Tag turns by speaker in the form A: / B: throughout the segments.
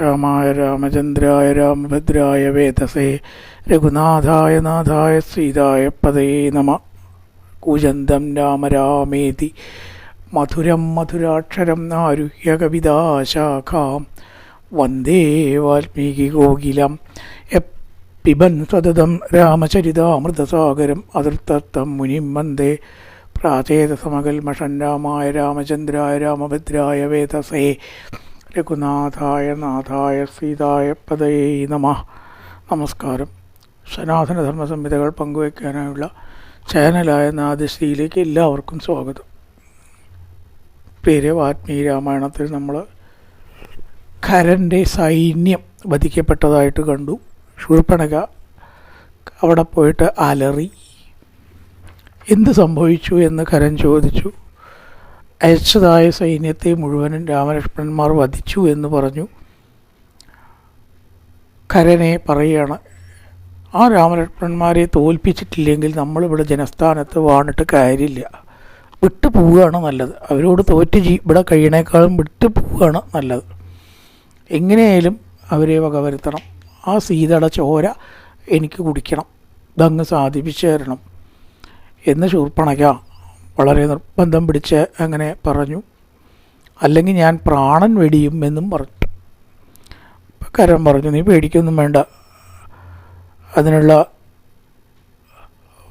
A: രാമായ രാമചന്ദ്രായ രാമഭദ്രായ വേദസേ. രഘുനാഥായ നാഥായ സീതായ പതേ നമ. കൂജന്തം രാമ രാമേതി. മധുരം മധുരാക്ഷരം നാരുഹ്യ കവിതാശാഖാം. വന്ദേ വാൽമീകി ഗോകിലം പിബൻ സതതം രാമചരിതാമൃതസാഗരം. അതിർത്തം മുനിം വന്ദേ. പ്രാചേതസമകൽമഷൻ രാമായ രാമചന്ദ്രായ രാമഭദ്രായ വേദസേ. രഘുനാഥായ നാഥായ സീതായ പദയേ നമ. നമസ്കാരം. സനാതനധർമ്മ സംഹിതകൾ പങ്കുവയ്ക്കാനായുള്ള ചാനലായ നാദശ്രീയിലേക്ക് എല്ലാവർക്കും സ്വാഗതം. പേര് വാത്മീ രാമായണത്തിൽ നമ്മൾ ഖരന്റെ സൈന്യം വധിക്കപ്പെട്ടതായിട്ട് കണ്ടു. ശൂർപ്പണക അവിടെ പോയിട്ട് അലറി. എന്ത് സംഭവിച്ചു എന്ന് ഖരൻ ചോദിച്ചു. അയച്ചതായ സൈന്യത്തെ മുഴുവനും രാമലക്ഷ്മണന്മാർ വധിച്ചു എന്ന് പറഞ്ഞു. കരനെ പറയുകയാണ് ആ രാമലക്ഷ്മണന്മാരെ തോൽപ്പിച്ചിട്ടില്ലെങ്കിൽ നമ്മളിവിടെ ജനസ്ഥാനത്ത് വാണിട്ട് കാര്യമില്ല. വിട്ടു പോവുകയാണ് നല്ലത്. അവരോട് തോറ്റ് ജീ ഇവിടെ കഴിയണേക്കാളും വിട്ടു പോവുകയാണ് നല്ലത്. എങ്ങനെയായാലും അവരെ വകവരുത്തണം ആ സീതയുടെ ചോര എനിക്ക് കുടിക്കണം. ഇതങ്ങ് സാധിപ്പിച്ചു തരണം എന്ന് ശൂർപ്പണയ്ക്ക വളരെ നിർബന്ധം പിടിച്ച് അങ്ങനെ പറഞ്ഞു. അല്ലെങ്കിൽ ഞാൻ പ്രാണൻ വെടിയും എന്നും പറഞ്ഞു. കരം പറഞ്ഞു നീ പേടിക്കൊന്നും വേണ്ട. അതിനുള്ള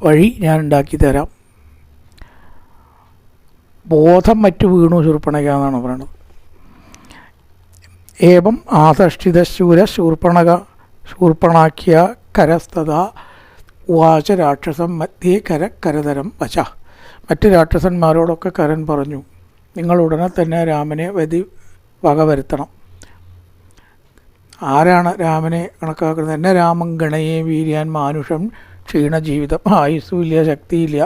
A: വഴി ഞാൻ ഉണ്ടാക്കി തരാം. ബോധം മറ്റു വീണു ശൂർപ്പണക എന്നാണ് പറയുന്നത് ഏവം ആധഷ്ഠിത ശൂര ശൂർപ്പണക ശൂർപ്പണാക്കിയ കരസ്ഥത ഉവാച രാക്ഷസം മധ്യേ കര കരതരം വശ മറ്റ് രാക്ഷസന്മാരോടൊക്കെ കരൻ പറഞ്ഞു നിങ്ങൾ ഉടനെ തന്നെ രാമനെ വധി വകവരുത്തണം ആരാണ് രാമനെ കണക്കാക്കുന്നത്? എന്നെ രാമൻ ഗണയെ വീര്യാൻ മാനുഷം ക്ഷീണജീവിതം ആയുസ്സുമില്ല ശക്തിയില്ല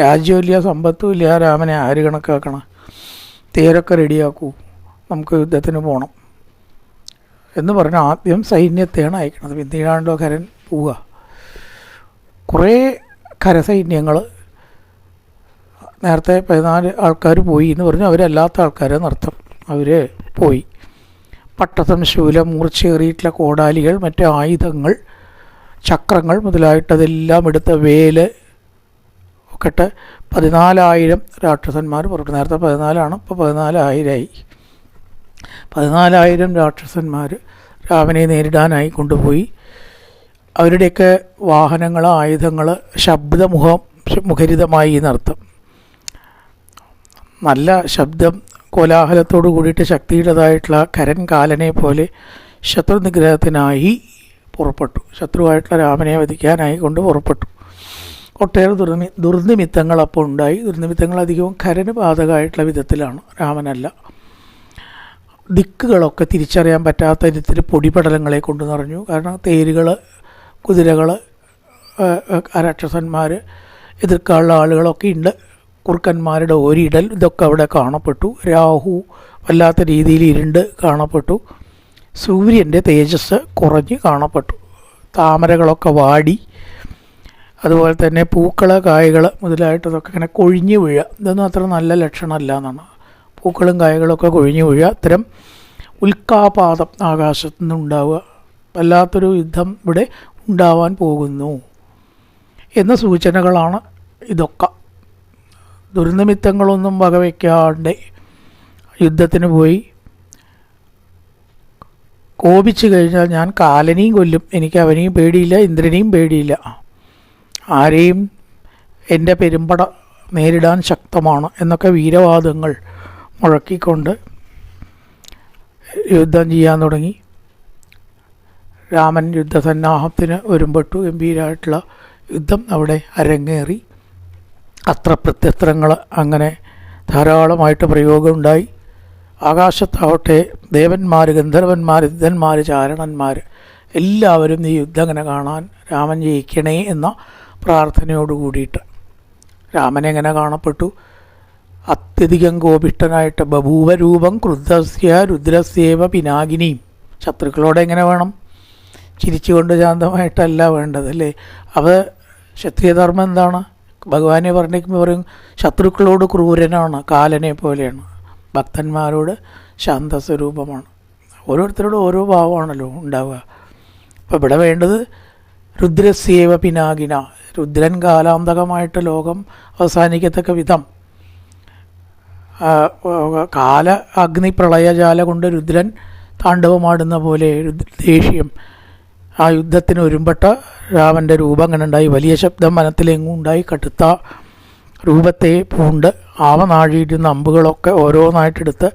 A: രാജ്യമില്ല സമ്പത്തുമില്ല രാമനെ ആര് കണക്കാക്കണം? തേരൊക്കെ റെഡിയാക്കൂ നമുക്ക് യുദ്ധത്തിന് പോകണം എന്ന് പറഞ്ഞ് ആദ്യം സൈന്യത്തെയാണ് അയക്കുന്നത് പിന്നീടാണ്ടോ കരൻ പോവുക. കുറേ കരസൈന്യങ്ങൾ നേരത്തെ പതിനാല് ആൾക്കാർ പോയി എന്ന് പറഞ്ഞു. അവരല്ലാത്ത ആൾക്കാരെ നൃത്തം അവർ പോയി. പട്ടത്തം ശൂലം മൂർച്ചയേറിയിട്ടുള്ള കോടാലികൾ മറ്റു ആയുധങ്ങൾ ചക്രങ്ങൾ മുതലായിട്ടതെല്ലാം എടുത്ത വേൽ ഒക്കെ പതിനാലായിരം രാക്ഷസന്മാർ പുറപ്പെട്ടു. നേരത്തെ പതിനാലാണ് ഇപ്പോൾ പതിനാലായിരമായി പതിനാലായിരം രാക്ഷസന്മാർ രാമനെ നേരിടാനായി കൊണ്ടുപോയി. അവരുടെയൊക്കെ വാഹനങ്ങൾ ആയുധങ്ങൾ ശബ്ദമുഖം മുഖരിതമായി എന്നർത്ഥം നല്ല ശബ്ദം കോലാഹലത്തോടു കൂടിയിട്ട് ശക്തിയുടേതായിട്ടുള്ള കരൻ കാലനെ പോലെ ശത്രു നിഗ്രഹത്തിനായി പുറപ്പെട്ടു ശത്രുവായിട്ടുള്ള രാമനെ വധിക്കാനായി കൊണ്ട് പുറപ്പെട്ടു ഒട്ടേറെ ദുർനിമി ദുർനിമിത്തങ്ങൾ അപ്പോൾ ഉണ്ടായി ദുർനിമിത്തങ്ങൾ അധികവും കരന് ബാധകമായിട്ടുള്ള വിധത്തിലാണ് രാമനല്ല ദിക്കുകളൊക്കെ തിരിച്ചറിയാൻ പറ്റാത്ത വിധത്തിൽ പൊടിപടലങ്ങളെ കൊണ്ട് നിറഞ്ഞു കാരണം തേരുകൾ കുതിരകൾ രാക്ഷസന്മാർ എതിർക്കാനുള്ള ആളുകളൊക്കെ ഉണ്ട് കുറുക്കന്മാരുടെ ഒരിടൽ ഇതൊക്കെ അവിടെ കാണപ്പെട്ടു. രാഹു വല്ലാത്ത രീതിയിൽ ഇരുണ്ട് കാണപ്പെട്ടു. സൂര്യന്റെ തേജസ് കുറഞ്ഞ് കാണപ്പെട്ടു. താമരകളൊക്കെ വാടി. അതുപോലെ തന്നെ പൂക്കൾ കായകൾ മുതലായിട്ടതൊക്കെ ഇങ്ങനെ കൊഴിഞ്ഞു വീഴുക ഇതൊന്നും അത്ര നല്ല ലക്ഷണമല്ല എന്നാണ്. പൂക്കളും കായകളൊക്കെ കൊഴിഞ്ഞു വീഴുക അത്തരം ഉൽക്കാപാതം ആകാശത്തു നിന്നുണ്ടാവുക വല്ലാത്തൊരു യുദ്ധം ഇവിടെ ഉണ്ടാവാൻ പോകുന്നു. എന്ന സൂചനകളാണ് ഇതൊക്കെ. ദുർനിമിത്തങ്ങളൊന്നും വകവയ്ക്കാണ്ട് യുദ്ധത്തിന് പോയി. കോപിച്ചു കഴിഞ്ഞാൽ ഞാൻ കാലനെയും കൊല്ലും. എനിക്ക് അവനെയും പേടിയില്ല ഇന്ദ്രനെയും പേടിയില്ല. ആരെയും എന്റെ പെരുമ്പട നേരിടാൻ ശക്തമാണ് എന്നൊക്കെ വീരവാദങ്ങൾ മുഴക്കിക്കൊണ്ട് യുദ്ധം ചെയ്യാൻ തുടങ്ങി. രാമൻ യുദ്ധസന്നാഹത്തിന് ഒരുമ്പെട്ടു. ഗംഭീരമായിട്ടുള്ള യുദ്ധം അവിടെ അരങ്ങേറി. അത്ര പ്രത്യസ്ത്രങ്ങൾ അങ്ങനെ ധാരാളമായിട്ട് പ്രയോഗമുണ്ടായി. ആകാശത്താവട്ടെ ദേവന്മാർ ഗന്ധർവന്മാർ യുദ്ധന്മാർ ചാരണന്മാർ എല്ലാവരും ഈ യുദ്ധം അങ്ങനെ കാണാൻ രാമൻ ജയിക്കണേ എന്ന പ്രാർത്ഥനയോട് കൂടിയിട്ട് രാമൻ എങ്ങനെ കാണപ്പെട്ടു? അത്യധികം കോപിഷ്ടനായിട്ട് ബഭൂവരൂപം ക്രുദ്ധസ്യ രുദ്രസ്യേവ പിനാകിനിയും ശത്രുക്കളോട് എങ്ങനെ വേണം? ചിരിച്ചുകൊണ്ട് ശാന്തമായിട്ടല്ല വേണ്ടത് അല്ലേ അവ ക്ഷത്രിയധർമ്മം എന്താണ്? ഭഗവാനെ പറഞ്ഞേക്കുമ്പോൾ പറയും ശത്രുക്കളോട് ക്രൂരനാണ് കാലനെ പോലെയാണ്. ഭക്തന്മാരോട് ശാന്തസ്വരൂപമാണ്. ഓരോരുത്തരോടും ഓരോ ഭാവമാണല്ലോ ഉണ്ടാവുക. അപ്പോൾ ഇവിടെ വേണ്ടത് രുദ്രസ്യേവ പിനാകിന രുദ്രൻ കാലാന്തകമായിട്ട് ലോകം അവസാനിക്കത്തക്ക വിധം. കാല അഗ്നി പ്രളയജാല കൊണ്ട് രുദ്രൻ താണ്ഡവമാടുന്ന പോലെ ദേഷ്യം ആ യുദ്ധത്തിന് ഒരുമ്പെട്ട രാമന്റെ രൂപം ഉണ്ടായി വലിയ ശബ്ദം വനത്തിലെങ്ങും ഉണ്ടായി. കടുത്ത രൂപത്തെ പൂണ്ട് ആവനാഴിയിരുന്ന അമ്പുകളൊക്കെ ഓരോന്നായിട്ടെടുത്ത്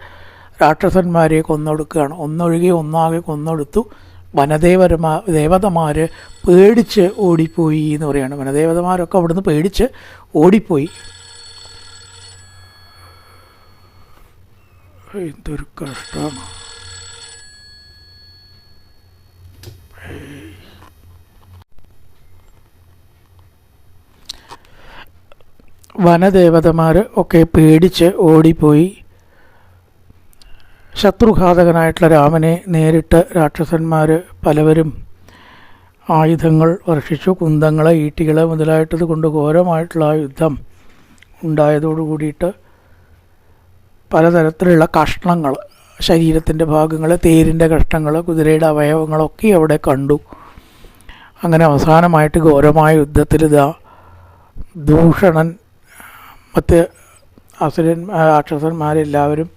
A: രാക്ഷസന്മാരെ കൊന്നൊടുക്കുകയാണ്. ഒന്നൊഴുകി ഒന്നാകെ കൊന്നൊടുത്തു. വനദേവരമാ ദേവതമാർ പേടിച്ച് ഓടിപ്പോയി എന്ന് പറയാണ്. വനദേവതമാരൊക്കെ അവിടുന്ന് പേടിച്ച് ഓടിപ്പോയി. എന്തൊരു കഷ്ടമാണ്. വനദേവതമാർ ഒക്കെ പേടിച്ച് ഓടിപ്പോയി. ശത്രുഘാതകനായിട്ടുള്ള രാമനെ നേരിട്ട് രാക്ഷസന്മാർ പലവരും ആയുധങ്ങൾ വർഷിച്ചു. കുന്തങ്ങൾ ഈട്ടികൾ മുതലായിട്ടത് കൊണ്ട് ഘോരമായിട്ടുള്ള ആ യുദ്ധം ഉണ്ടായതോടു കൂടിയിട്ട് പലതരത്തിലുള്ള കഷ്ണങ്ങൾ ശരീരത്തിന്റെ ഭാഗങ്ങൾ തേരിന്റെ കഷ്ണങ്ങൾ കുതിരയുടെ അവയവങ്ങളൊക്കെ അവിടെ കണ്ടു. അങ്ങനെ അവസാനമായിട്ട് ഘോരമായ യുദ്ധത്തിൽ ഇതാ ദൂഷണൻ മറ്റ് അസുരൻ രാക്ഷസന്മാരെല്ലാവരും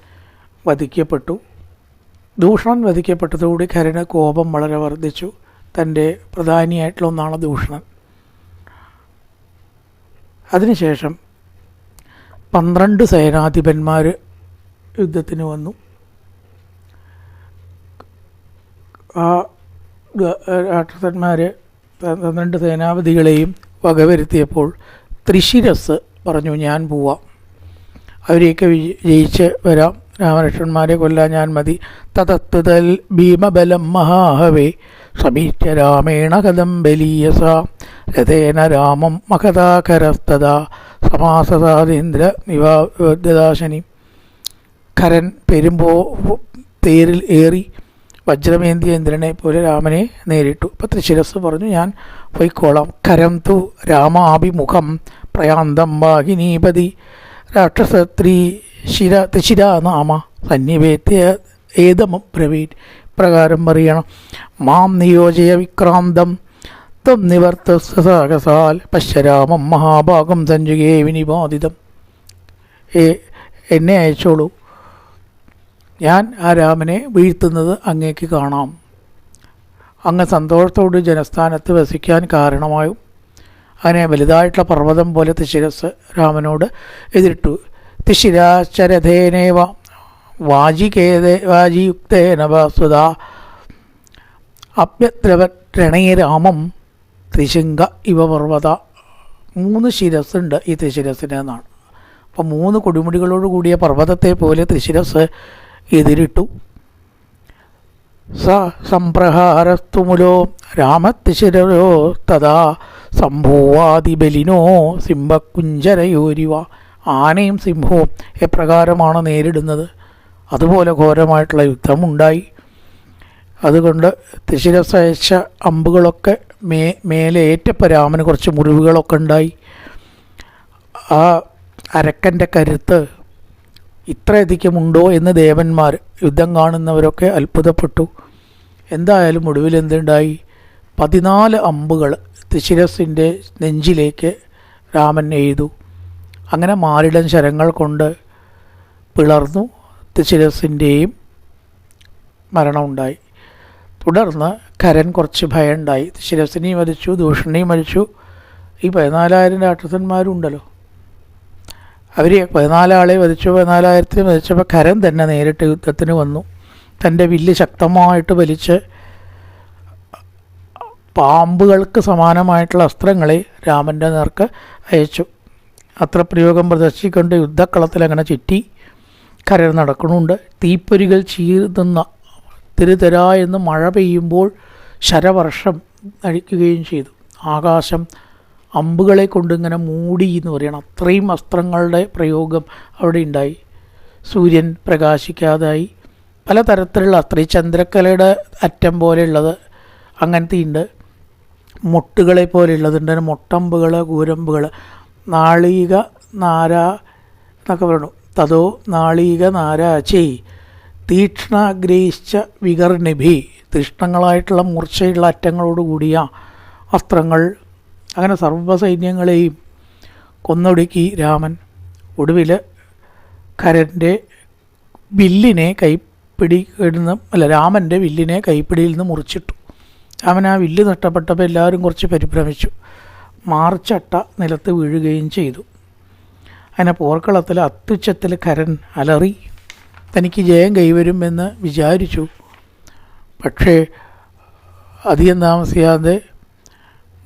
A: വധിക്കപ്പെട്ടു. ദൂഷണൻ വധിക്കപ്പെട്ടതോടുകൂടി കരന് കോപം വളരെ വർദ്ധിച്ചു. തന്റെ പ്രധാനിയായിട്ടുള്ള ഒന്നാണ് ദൂഷണൻ. അതിനുശേഷം പന്ത്രണ്ട് സേനാധിപന്മാർ യുദ്ധത്തിന് വന്നു. ആ രാക്ഷസന്മാർ പന്ത്രണ്ട് സേനാപതികളെയും വകവരുത്തിയപ്പോൾ ത്രിശിരസ് പറഞ്ഞു ഞാൻ പോവാം. അവരെയൊക്കെ ജയിച്ച് വരാം. രാമലക്ഷ്മന്മാരെ കൊല്ലാൻ ഞാൻ മതി. തതത്വതൽ ഭീമബലം മഹാഹവേ. സമീച്ച രാമേണ കഥം ബലീയസ രഥേന രാമം മഹതാകരസ്തദാ സമാസതാതീന്ദ്ര നിവാദാശനി കരൻ പെരുമ്പോ തേരിൽ ഏറി. വജ്രമേന്തിയ ഇന്ദ്രനെ പോലെ രാമനെ നേരിട്ടു. അപ്പം തൃശിരസ് പറഞ്ഞു ഞാൻ പോയിക്കോളാം. കരം തു രാമാഭിമുഖം. പ്രയാന്തം വാഹിനീപതി രാക്ഷസത്രീ ശിര തിശിര നാമ. സന്നിവേത്യ ഏതമം ബ്രവീറ്റ് പ്രകാരം അറിയണം. മാം നിയോജയ വിക്രാന്തം. ത്വം നിവർത്തസാഹസാൽ പശ്യരാമം മഹാഭാഗം സഞ്ജുകേ വിനിപാതിതം ഏ എന്നെ അയച്ചോളൂ. ഞാൻ ആ രാമനെ വീഴ്ത്തുന്നത് അങ്ങേക്ക് കാണാം. അങ്ങ് സന്തോഷത്തോട് ജനസ്ഥാനത്ത് വസിക്കാൻ കാരണമായും അങ്ങനെ വലുതായിട്ടുള്ള പർവതം പോലെ തിശിരസ് രാമനോട് എതിരിട്ടു. തിശിരാശരഥേനേവ വാജികേതേ വാജിയുക്തേന വസുത അഭ്യദ്രവരണേ രാമം ത്രിശൃംഗ ഇവ പർവത. മൂന്ന് ശിരസ്സുണ്ട് ഈ ത്രിശിരസിന് എന്നാണ്. അപ്പം മൂന്ന് കൊടുമുടികളോട് കൂടിയ പർവതത്തെ പോലെ ത്രിശിരസ് എതിരിട്ടു. സ സംപ്രഹാരസ്തുമുലോ രാമത്തിശിരോ തഥാ സംഭൂവാദിബലിനോ സിംഹക്കുഞ്ചരയോരിവ. ആനയും സിംഹവും എപ്രകാരമാണ് നേരിടുന്നത്? അതുപോലെ ഘോരമായിട്ടുള്ള യുദ്ധമുണ്ടായി. അതുകൊണ്ട് തിശിരസയച്ച അമ്പുകളൊക്കെ മേ മേലെ ഏറ്റപ്പോൾ രാമന് കുറച്ച് മുറിവുകളൊക്കെ ഉണ്ടായി. ആ അരക്കന്റെ കരുത്ത് ഇത്രയധികമുണ്ടോ എന്ന് ദേവന്മാർ യുദ്ധം കാണുന്നവരൊക്കെ അത്ഭുതപ്പെട്ടു. എന്തായാലും ഒടുവിൽ എന്തുണ്ടായി പതിനാല് അമ്പുകൾ തിശിരസിന്റെ നെഞ്ചിലേക്ക് രാമൻ എഴുതു. അങ്ങനെ മാറിടൻ ശരങ്ങൾ കൊണ്ട് പിളർന്നു ശിരസിന്റെയും മരണമുണ്ടായി തുടർന്ന് കരൻ കുറച്ച് ഭയമുണ്ടായി. ശിരസിനെയും മരിച്ചു ദൂഷണിയും മരിച്ചു ഈ പതിനാലായിരം രാക്ഷസന്മാരുണ്ടല്ലോ. അവർ പതിനാലാളെ വധിച്ചു പതിനാലായിരത്തിന് വധിച്ചപ്പോൾ കരൻ തന്നെ നേരിട്ട് യുദ്ധത്തിന് വന്നു. തന്റെ വില്ല് ശക്തമായിട്ട് വലിച്ച് പാമ്പുകൾക്ക് സമാനമായിട്ടുള്ള അസ്ത്രങ്ങളെ രാമന്റെ നേർക്ക് അയച്ചു. അത്ര പ്രയോഗം പ്രദർശിക്കൊണ്ട് യുദ്ധക്കളത്തിൽ അങ്ങനെ ചുറ്റി കരയിൽ നടക്കുന്നുണ്ട് തീപ്പൊരികൾ ചീർത്തുന്ന തിരുതര എന്ന് മഴ പെയ്യുമ്പോൾ ശരവർഷം അഴിക്കുകയും ചെയ്തു. ആകാശം അമ്പുകളെ കൊണ്ട് ഇങ്ങനെ മൂടി എന്ന് പറയണം. അത്രയും അസ്ത്രങ്ങളുടെ പ്രയോഗം അവിടെ ഉണ്ടായി. സൂര്യൻ പ്രകാശിക്കാതായി. പലതരത്തിലുള്ള അസ്ത്രീ ചന്ദ്രക്കലയുടെ അറ്റം പോലെയുള്ളത് അങ്ങനത്തെ ഉണ്ട് മുട്ടുകളെ പോലെയുള്ളതുണ്ട്. മൊട്ടമ്പുകൾ കൂരമ്പുകൾ നാളിക നാര എന്നൊക്കെ പറയണു. തതോ നാളിക നാരാചേ തീക്ഷ്ണാഗ്രഹിച്ച വികർണിഭി തീക്ഷ്ണങ്ങളായിട്ടുള്ള മൂർച്ചയുള്ള അറ്റങ്ങളോട് കൂടിയ അസ്ത്രങ്ങൾ. അങ്ങനെ സർവസൈന്യങ്ങളെയും കൊന്നൊടുക്കി രാമൻ ഒടുവിൽ കരന്റെ വില്ലിനെ കൈപ്പിടി ഇടുന്ന അല്ല രാമന്റെ വില്ലിനെ കൈപ്പിടിയിൽ നിന്ന് മുറിച്ചിട്ടു. രാമൻ ആ വില്ല് നഷ്ടപ്പെട്ടപ്പോൾ എല്ലാവരും കുറച്ച് പരിഭ്രമിച്ചു. മാർച്ചട്ട നിലത്ത് വീഴുകയും ചെയ്തു. അങ്ങനെ പോർക്കളത്തിൽ അത്യുച്ചത്തിൽ കരൻ അലറി തനിക്ക് ജയം കൈവരുമെന്ന് വിചാരിച്ചു. പക്ഷേ അധികം താമസിയാതെ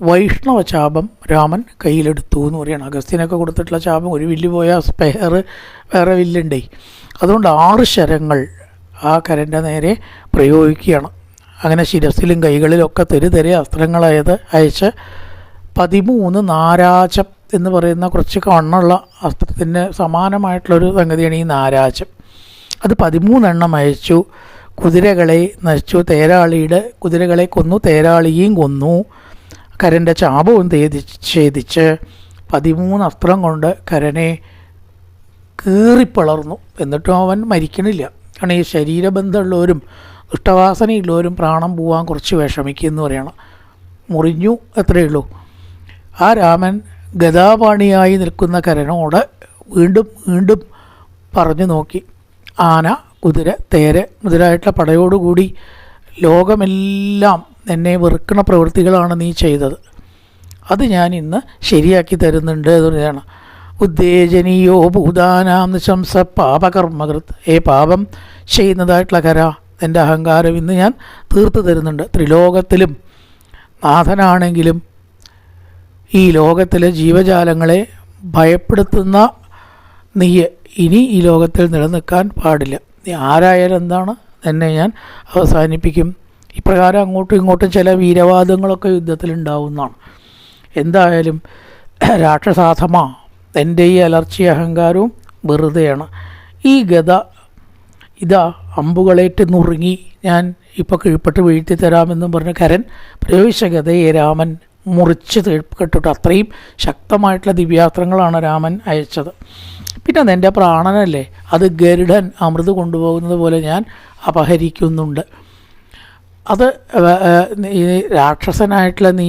A: വൈഷ്ണവ ചാപം രാമൻ കയ്യിലെടുത്തു എന്ന് പറയുകയാണ് അഗസ്ത്യനൊക്കെ കൊടുത്തിട്ടുള്ള ചാപം ഒരു വില്ല് പോയാൽ സ്പെയർ വേറെ വില്ലുണ്ടേ. അതുകൊണ്ട് ആറ് ശരങ്ങൾ ആ കരന്റെ നേരെ പ്രയോഗിക്കുകയാണ്. അങ്ങനെ ശിരസിലും കൈകളിലൊക്കെ ഒക്കെ തെരു തെരെ അസ്ത്രങ്ങളായത് അയച്ച് പതിമൂന്ന് നാരാജം എന്ന് പറയുന്ന കുറച്ച് കണ്ണുള്ള അസ്ത്രത്തിന് സമാനമായിട്ടുള്ളൊരു സംഗതിയാണ് ഈ നാരാജം. അത് പതിമൂന്നെണ്ണം അയച്ചു. കുതിരകളെ നശിച്ചു. തേരാളിയുടെ കുതിരകളെ കൊന്നു. തേരാളിയും കൊന്നു. കരന്റെ ചാപവും ഛേദിച്ച് പതിമൂന്ന് അസ്ത്രം കൊണ്ട് കരനെ കീറിപ്പിളർന്നു. എന്നിട്ടും അവൻ മരിക്കണില്ല. കാരണം ഈ ശരീരബന്ധമുള്ളവരും ദുഷ്ടവാസനയുള്ളവരും പ്രാണം പോവാൻ കുറച്ച് വിഷമിക്കുമെന്ന് പറയണം മുറിഞ്ഞു അത്രയേ ഉള്ളൂ. ആ രാമൻ ഗതാപാണിയായി നിൽക്കുന്ന കരനോട് വീണ്ടും വീണ്ടും പറഞ്ഞു നോക്കി. ആന കുതിര തേര് മുതലായിട്ടുള്ള പടയോടുകൂടി ലോകമെല്ലാം എന്നെ വെറുക്കുന്ന പ്രവൃത്തികളാണ് നീ ചെയ്തത്. അത് ഞാൻ ഇന്ന് ശരിയാക്കി തരുന്നുണ്ട് എന്നാണ് ഉദ്ദേജനീയോ ഭൂതാനാം നിശംസ പാപകർമ്മകൃത്. ഏ പാപം ചെയ്യുന്നതായിട്ടുള്ള കര എന്റെ അഹങ്കാരം ഇന്ന് ഞാൻ തീർത്തു തരുന്നുണ്ട്. ത്രിലോകത്തിലും നാഥനാണെങ്കിലും ഈ ലോകത്തിലെ ജീവജാലങ്ങളെ ഭയപ്പെടുത്തുന്ന നീ ഇനി ഈ ലോകത്തിൽ നിലനിൽക്കാൻ പാടില്ല. നീ ആരായാലും എന്താണ് എന്നെ ഞാൻ അവസാനിപ്പിക്കും. ഇപ്രകാരം അങ്ങോട്ടും ഇങ്ങോട്ടും ചില വീരവാദങ്ങളൊക്കെ യുദ്ധത്തിലുണ്ടാവുന്നതാണ് എന്തായാലും രാക്ഷസാധമ. എന്റെ ഈ അലർച്ചി അഹങ്കാരവും വെറുതെയാണ്. ഈ ഗത ഇതാ അമ്പുകളേറ്റ് നുറുങ്ങി ഞാൻ ഇപ്പോൾ കീഴ്പ്പെട്ട് വീഴ്ത്തി തരാമെന്നും പറഞ്ഞ കരൻ പ്രവേശകതയെ രാമൻ മുറിച്ച് കെട്ടിട്ട് അത്രയും ശക്തമായിട്ടുള്ള ദിവ്യാസ്ത്രങ്ങളാണ് രാമൻ അയച്ചത്. പിന്നെ അതെന്റെ പ്രാണനല്ലേ? അത് ഗരുഡൻ അമൃത് കൊണ്ടുപോകുന്നത് പോലെ ഞാൻ അപഹരിക്കുന്നുണ്ട്. അത് രാക്ഷസനായിട്ടുള്ള നീ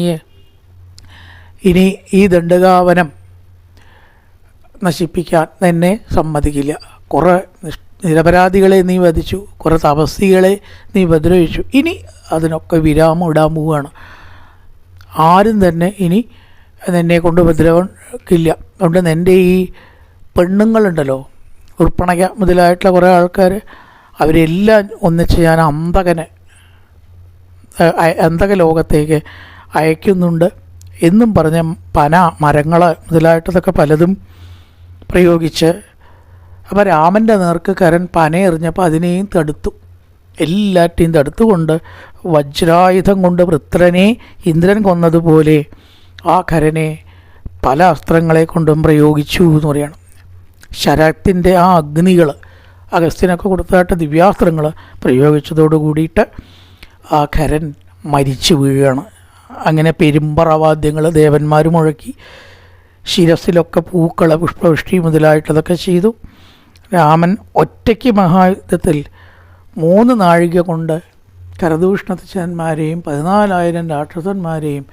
A: ഇനി ഈ ദണ്ഡകാവനം നശിപ്പിക്കാൻ എന്നെ സമ്മതിക്കില്ല. കുറേ നിരപരാധികളെ നീ വധിച്ചു കുറേ തപസ്സികളെ നീ ഉപദ്രവിച്ചു. ഇനി അതിനൊക്കെ വിരാമം ഇടാൻ പോവുകയാണ്. ആരും തന്നെ ഇനി നിന്നെ കൊണ്ട് ഉപദ്രവിക്കില്ല. അതുകൊണ്ട് എന്റെ ഈ പെണ്ണുങ്ങളുണ്ടല്ലോ ഉൾപ്പണക മുതലായിട്ടുള്ള കുറേ ആൾക്കാർ അവരെല്ലാം ഒന്നിച്ച് ഞാൻ അന്തകനെ അന്തക ലോകത്തേക്ക് അയക്കുന്നുണ്ട്. എന്നും പറഞ്ഞ പന മരങ്ങൾ മുതലായിട്ടതൊക്കെ പലതും പ്രയോഗിച്ച് അപ്പോൾ രാമന്റെ നേർക്ക് കരൻ പന എറിഞ്ഞപ്പോൾ അതിനെയും തടുത്തു. എല്ലാറ്റെയും തടുത്തുകൊണ്ട് വജ്രായുധം കൊണ്ട് വൃത്രനെ ഇന്ദ്രൻ കൊന്നതുപോലെ ആ കരനെ പല അസ്ത്രങ്ങളെ കൊണ്ടും പ്രയോഗിച്ചു എന്ന് പറയണം. ശരത്തിന്റെ ആ അഗ്നികൾ അഗസ്ത്യനൊക്കെ കൊടുത്തതായിട്ട് ദിവ്യാസ്ത്രങ്ങൾ പ്രയോഗിച്ചതോട് കൂടിയിട്ട് ആ കരൻ മരിച്ചു വീഴുകയാണ് അങ്ങനെ പെരുമ്പറവാദ്യങ്ങൾ ദേവന്മാർ മുഴക്കി ശിരസിലൊക്കെ പൂക്കൾ പുഷ്പവൃഷ്ടി മുതലായിട്ടതൊക്കെ ചെയ്തു. രാമൻ ഒറ്റയ്ക്ക് മഹായുദ്ധത്തിൽ മൂന്ന് നാഴിക കൊണ്ട് കരദൂഷ്ണത്തച്ഛന്മാരെയും പതിനാലായിരം രാക്ഷസന്മാരെയും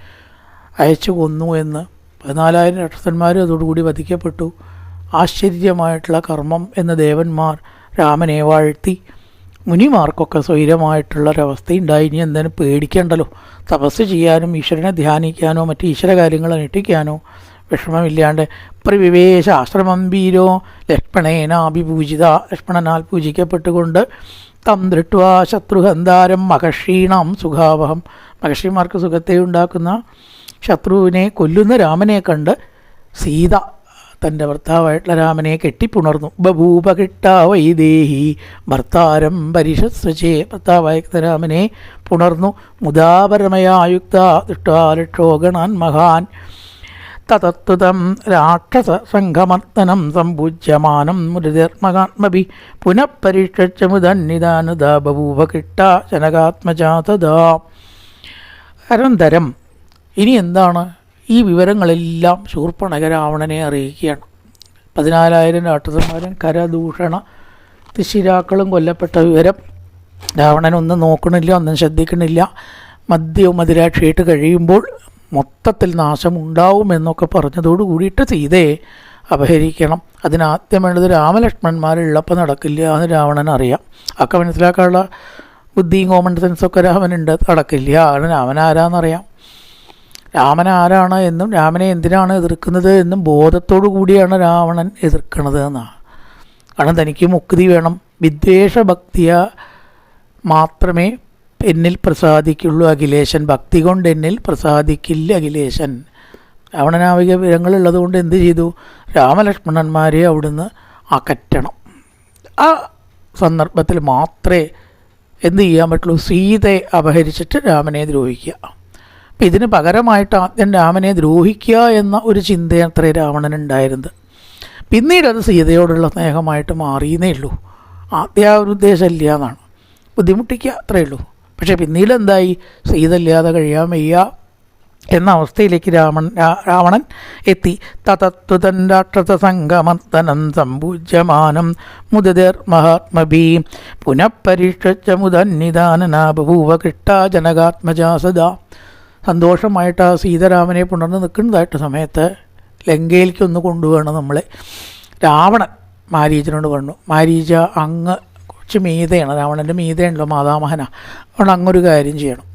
A: അയച്ചു കൊന്നു എന്ന് പതിനാലായിരം രാക്ഷസന്മാരും അതോടുകൂടി വധിക്കപ്പെട്ടു. ആശ്ചര്യമായിട്ടുള്ള കർമ്മം എന്ന ദേവന്മാർ രാമനെ വാഴ്ത്തി. മുനിമാർക്കൊക്കെ സ്വൈരമായിട്ടുള്ളൊരവസ്ഥ ഉണ്ടായി. ഇനി എന്തിനും പേടിക്കേണ്ടല്ലോ? തപസ് ചെയ്യാനും ഈശ്വരനെ ധ്യാനിക്കാനോ മറ്റ് ഈശ്വര കാര്യങ്ങൾ അനുഷ്ഠിക്കാനോ വിഷമമില്ലാണ്ട് പ്രവിവേശ ആശ്രമം വീരോ ലക്ഷ്മണേനാഭിപൂജിത ലക്ഷ്മണനാൽ പൂജിക്കപ്പെട്ടുകൊണ്ട് തം ദൃഷ്ട്വാ ശത്രുഹന്താരം മഹർഷീണാം സുഖാവഹം. മഹർഷിമാർക്ക് സുഖത്തെ ഉണ്ടാക്കുന്ന ശത്രുവിനെ കൊല്ലുന്ന രാമനെ കണ്ട് സീത തന്റെ ഭർത്താവായിട്ടുള്ള രാമനെ കെട്ടിപ്പുണർന്നു. ബഭൂപ കിട്ടാ ദേഹി ഭർത്താരം പരിശസ്വചേ ഭർത്താവായ രാമനെ പുണർന്നു. മുദാപരമയായുക്ത ദുഷ്ടാലക്ഷോഗണാൻ മഹാൻ. തതത്വതം രാക്ഷസ സംഘമർദ്ദനം സമ്പൂജ്യമാനം മുരുധർമ്മകാത്മഭി പുനഃപരീക്ഷ മുതന്നിദാനുദ ബഭൂവ ജനകാത്മജാതദാ അനന്തരം ഇനി എന്താണ്? ഈ വിവരങ്ങളെല്ലാം ശൂർപ്പണക രാവണനെ അറിയിക്കുകയാണ്. പതിനാലായിരം രാക്ഷസന്മാരും കരദൂഷണ തിശിരാക്കളും കൊല്ലപ്പെട്ട വിവരം രാവണൻ ഒന്നും നോക്കണില്ല ഒന്നും ശ്രദ്ധിക്കണില്ല. മദ്യവും മതിരാക്ഷിയിട്ട് കഴിയുമ്പോൾ മൊത്തത്തിൽ നാശമുണ്ടാവുമെന്നൊക്കെ പറഞ്ഞതോട് കൂടിയിട്ട് സീതയെ അപഹരിക്കണം. അതിനാദ്യം വേണ്ടത് രാമലക്ഷ്മണന്മാരുള്ളപ്പോൾ നടക്കില്ല എന്ന് രാവണൻ അറിയാം. ഒക്കെ മനസ്സിലാക്കാനുള്ള ബുദ്ധിയും കോമൺ സെൻസൊക്കെ രാമനുണ്ട്. നടക്കില്ല ആണ് രാമൻ ആരാന്നറിയാം രാമൻ ആരാണ് എന്നും രാമനെ എന്തിനാണ് എതിർക്കുന്നത് എന്നും ബോധത്തോടു കൂടിയാണ് രാവണൻ എതിർക്കുന്നത് എന്നാണ് കാരണം തനിക്ക് മുക്തി വേണം. വിദ്വേഷഭക്തിയ മാത്രമേ എന്നിൽ പ്രസാദിക്കുള്ളൂ അഖിലേശൻ. ഭക്തി കൊണ്ട് എന്നിൽ പ്രസാദിക്കില്ല അഖിലേശൻ. രാവണനാവിക വിവരങ്ങളുള്ളത് കൊണ്ട് എന്ത് ചെയ്തു? രാമലക്ഷ്മണന്മാരെ അവിടുന്ന് അകറ്റണം. ആ സന്ദർഭത്തിൽ മാത്രമേ എന്ത് ചെയ്യാൻ പറ്റുള്ളൂ? സീതയെ അപഹരിച്ചിട്ട് രാമനെ ദ്രോഹിക്കുക. അപ്പം ഇതിന് പകരമായിട്ട് ആദ്യം രാമനെ ദ്രോഹിക്കുക എന്ന ഒരു ചിന്തയത്രേ രാവണനുണ്ടായിരുന്നത്. പിന്നീട് അത് സീതയോടുള്ള സ്നേഹമായിട്ട് മാറിയെന്നേ ഉള്ളൂ. ആദ്യ ആ ഒരു ഉദ്ദേശമില്ല എന്നാണ്. ബുദ്ധിമുട്ടിക്കുക അത്രയേ ഉള്ളൂ. പക്ഷേ പിന്നീട് എന്തായി സീതല്ലാതെ കഴിയാൻ വയ്യ എന്ന അവസ്ഥയിലേക്ക് രാമൻ രാവണൻ എത്തി. തതത്വതൻ രാക്ഷസ സംഗമത്തനം സമ്പൂജ്യമാനം മുദിർ മഹാത്മഭീ പുനഃപരീക്ഷിച്ച മുതന്നിദാനനാ ബഭൂവ കൃഷ്ടാ ജനകാത്മജാ സദാ സന്തോഷമായിട്ട് ആ സീതരാമനെ പുണർന്ന് നിൽക്കുന്നതായിട്ട് സമയത്ത് ലങ്കയിലേക്ക് ഒന്ന് കൊണ്ടുപോകണം നമ്മളെ. രാവണൻ മാരീചനോട് പറഞ്ഞു മാരീച അങ്ങ് കുറച്ച് മീതയാണ്. രാവണന്റെ മീതയാണല്ലോ മാതാമഹന. അതുകൊണ്ട് അങ്ങൊരു കാര്യം ചെയ്യണം.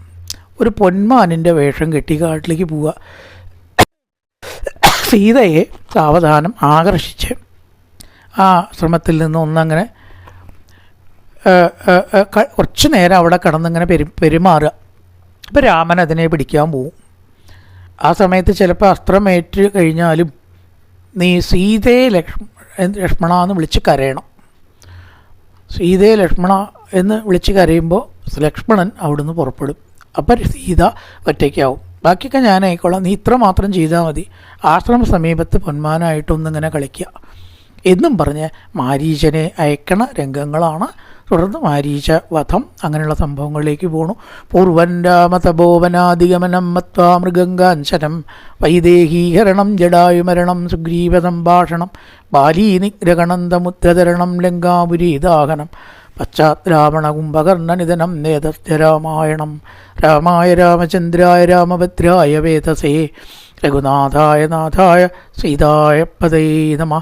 A: ഒരു പൊന്മാനിന്റെ വേഷം കെട്ടി കാട്ടിലേക്ക് പോവുക. സീതയെ സാവധാനം ആകർഷിച്ച് ആ ശ്രമത്തിൽ നിന്ന് ഒന്നങ്ങനെ കുറച്ച് നേരം അവിടെ കടന്നിങ്ങനെ പെരു പെരുമാറുക. അപ്പോൾ രാമൻ അതിനെ പിടിക്കാൻ പോവും. ആ സമയത്ത് ചിലപ്പോൾ അസ്ത്രമേറ്റ് കഴിഞ്ഞാലും നീ സീതയെ ലക്ഷ്മ ലക്ഷ്മണ എന്ന് വിളിച്ച് കരയണം. സീതയെ ലക്ഷ്മണ എന്ന് വിളിച്ച് കരയുമ്പോൾ ലക്ഷ്മണൻ അവിടുന്ന് പുറപ്പെടും. അപ്പം സീത ഒറ്റയ്ക്കാവും. ബാക്കിയൊക്കെ ഞാൻ ആയിക്കോളാം നീ ഇത്ര മാത്രം ചെയ്താൽ മതി. ആശ്രമ സമീപത്ത് പൊന്മാനായിട്ടൊന്നിങ്ങനെ കളിക്കുക എന്നും പറഞ്ഞ് മാരീചനെ അയക്കണ രംഗങ്ങളാണ് തുടർന്ന് മാരീച വധം അങ്ങനെയുള്ള സംഭവങ്ങളിലേക്ക് പോണു. പൂർവൻ രാമതപോവനാധിഗമനം മത്വാ മൃഗങ്കാഞ്ചനം വൈദേഹീഹരണം ജഡായുമരണം സുഗ്രീവ സംഭാഷണം ബാലീ നിഗ്രഹണന്തമുദ്രതരണം ലങ്കാപുരീദാഹനം പശ്ചാത് രാവണ കുംഭകർണനിധനം നേതസ്യ രാമായണം. രാമായ രാമചന്ദ്രായ രാമഭദ്രായ വേദസേ. രഘുനാഥായ നാഥായ സീതായ പദൈ നമ.